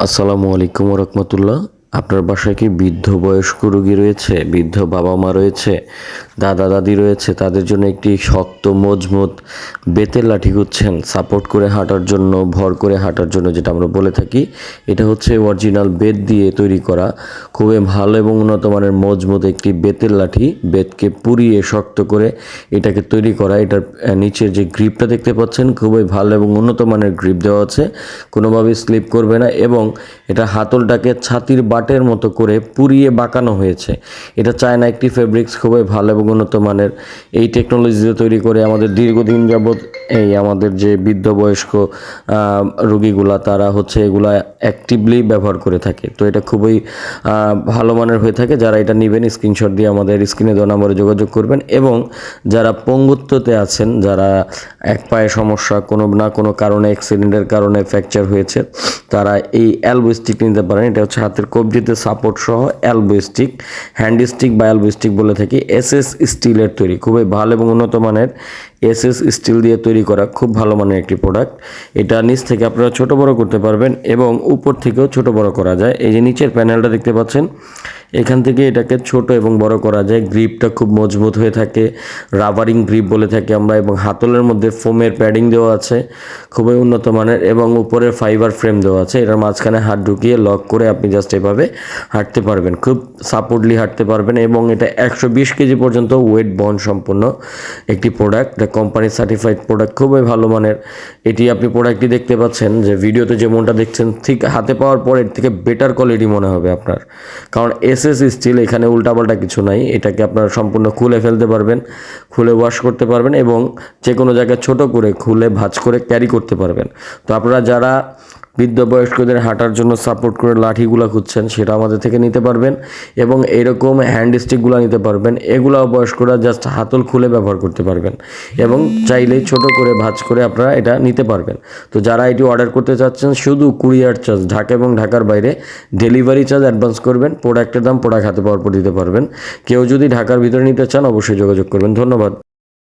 আসসালামু আলাইকুম রহমতুল্লাহ আপনার বাসায় কি বৃদ্ধ বয়স্ক রোগী রয়েছে? বৃদ্ধ বাবা মা রয়েছে? দাদা, দাদি রয়েছে? তাদের জন্য একটি শক্ত, মজবুত বেতের লাঠি খুঁজছেন। সাপোর্ট করে হাঁটার জন্য, ভর করে হাঁটার জন্য যেটা আমরা বলে থাকি, এটা হচ্ছে অরিজিনাল বেত দিয়ে তৈরি করা। খুবই ভালো এবং উন্নত মানের মজবুত একটি বেতের লাঠি। বেতকে পুড়িয়ে শক্ত করে এটাকে তৈরি করা। এটার নিচের যে গ্রিপটা দেখতে পাচ্ছেন, খুবই ভালো এবং উন্নত মানের গ্রিপ দেওয়া আছে। কোনোভাবেই স্লিপ করবে না এবং এটা হাতলটাকে ছাতির বাটের মতো করে পুড়িয়ে বাঁকানো হয়েছে। এটা চায়না একটি ফেব্রিক্স খুবই ভালো এবং উন্নত মানের। এই টেকনোলজি দিয়ে তৈরি করে আমাদের দীর্ঘদিন যাবৎ এই আমাদের যে বৃদ্ধ বয়স্ক রোগীগুলা, তারা হচ্ছে এগুলা অ্যাক্টিভলি ব্যবহার করে থাকে। তো এটা খুবই ভালো মানের হয়ে থাকে। যারা এটা নেবেন স্ক্রিনশট দিয়ে আমাদের স্ক্রিনে দেওয়া নম্বরে যোগাযোগ করবেন এবং যারা পঙ্গুত্বতে আছেন, যারা এক পায়ে সমস্যা কোনো না কোনো কারণে অ্যাক্সিডেন্টের কারণে ফ্র্যাকচার হয়েছে তারা এই অ্যালবো স্টিক নিতে পারেন। এটা হচ্ছে হাতের কবজিতে সাপোর্ট সহ অ্যালবো স্টিক হ্যান্ড স্টিক বা অ্যালবো স্টিক বলে থাকি। এস এস স্টিলের তৈরি, খুবই ভালো এবং উন্নত মানের এস এস স্টিল দিয়ে তৈরি করা খুব ভালো মানের একটি প্রোডাক্ট এটা নিচ থেকে আপনারা ছোট বড় করতে পারবেন এবং উপর থেকেও ছোট বড় করা যায়। এই যে নিচের প্যানেলটা দেখতে পাচ্ছেন এখান থেকে এটাকে ছোট এবং বড় করা যায়। গ্রিপটা খুব মজবুত হয়ে থাকে, রাবারিং গ্রিপ বলে থাকি আমরা, এবং হাতলের মধ্যে ফোমের প্যাডিং দেওয়া আছে, খুবই উন্নত মানের, এবং উপরে ফাইবার ফ্রেম দেওয়া আছে। এটার মাঝখানে হাত ঢুকিয়ে লক করে আপনি জাস্ট এভাবে হাঁটতে পারবেন, খুব সাপোর্টলি হাঁটতে পারবেন, এবং এটা একশো বিশ কেজি পর্যন্ত ওয়েট বহন সম্পন্ন একটি প্রোডাক্ট। এটা কোম্পানি সার্টিফাইড প্রোডাক্ট, খুবই ভালো মানের। এটি আপনি প্রোডাক্টটি দেখতে পাচ্ছেন যে, ভিডিওতে যেমনটা দেখছেন, ঠিক হাতে পাওয়ার পর এর থেকে বেটার কোয়ালিটি মনে হবে আপনার। কারণ এস এস স্টিল এখানে উল্টাপাল্টা কিছু নাই। এটাকে আপনারা সম্পূর্ণ খুলে ফেলতে পারবেন, খুলে ওয়াশ করতে পারবেন এবং যে কোনো জায়গায় ছোট করে খুলে ভাঁজ করে ক্যারি করতে পারবেন। তো আপনারা যারা বৃদ্ধ বয়স্কদের হাঁটার জন্য সাপোর্ট করে লাঠিগুলো খুঁজছেন, সেটা আমাদের থেকে নিতে পারবেন এবং এরকম হ্যান্ড স্টিকগুলো নিতে পারবেন। এগুলো বয়স্করা জাস্ট হাতল খুলে ব্যবহার করতে পারবেন এবং চাইলেই ছোট করে, ভাঁজ করে আপনারা এটা নিতে পারবেন। তো যারা এটি অর্ডার করতে চাচ্ছেন, শুধু কুরিয়ার চার্জ ঢাকা এবং ঢাকার বাইরে ডেলিভারি চার্জ অ্যাডভান্স করবেন প্রোডাক্টের দাম প্রোডাক্ট হাতে পাওয়ার পর দিতে পারবেন। কেউ যদি ঢাকার ভিতরে নিতে চান, অবশ্যই যোগাযোগ করবেন। ধন্যবাদ।